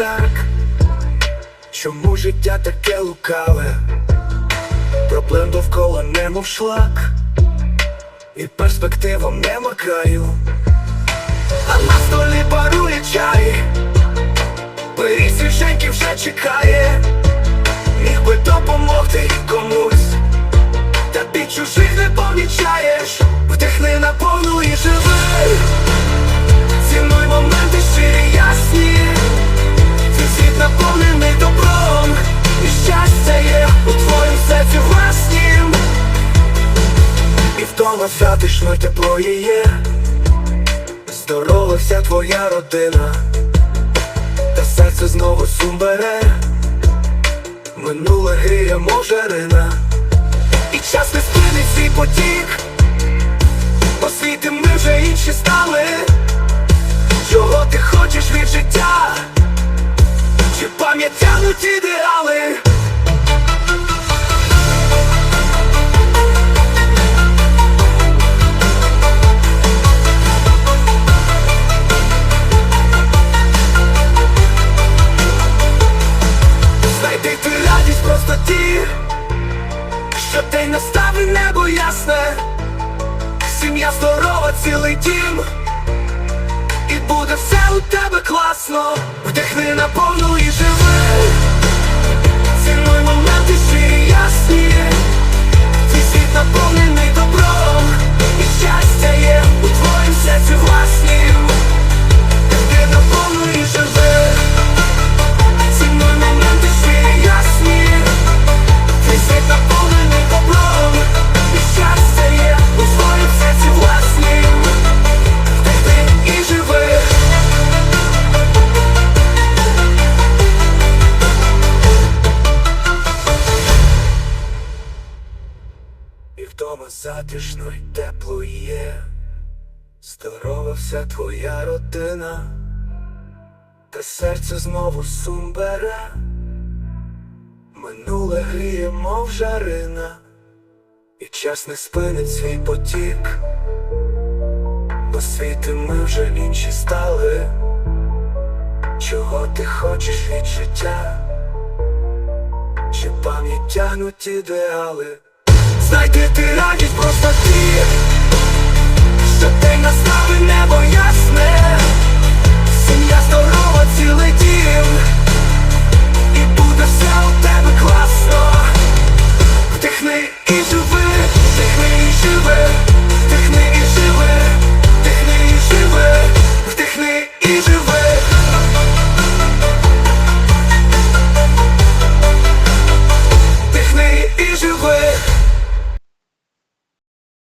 так? Чому життя таке лукаве? Проблем довкола немов шлак, і перспективам не макаю, А на столі парує чай, пиріг свіженький вже чекає, вдома затишно тепло є. Здорова вся твоя родина, та серце знову сум бере, минуле гріє, мов жарина, і час не спинить свій потік, освіти ми вже інші стали. Чого ти хочеш від життя? Чи пам'ятянуть ідеали? Що ти настав і небо ясне, сім'я здорова, цілий дім. І буде все у тебе класно. Вдихни на повну і живи вдома затишно й тепло є, здорова вся твоя родина, та серце знову сум бере, минуле гріє, мов жарина, і час не спинить свій потік, бо світи ми вже інші стали. Чого ти хочеш від життя? Чи пам'ять тягнуть ідеали? Знайди ти радість просто ти, Що ти настави небо ясне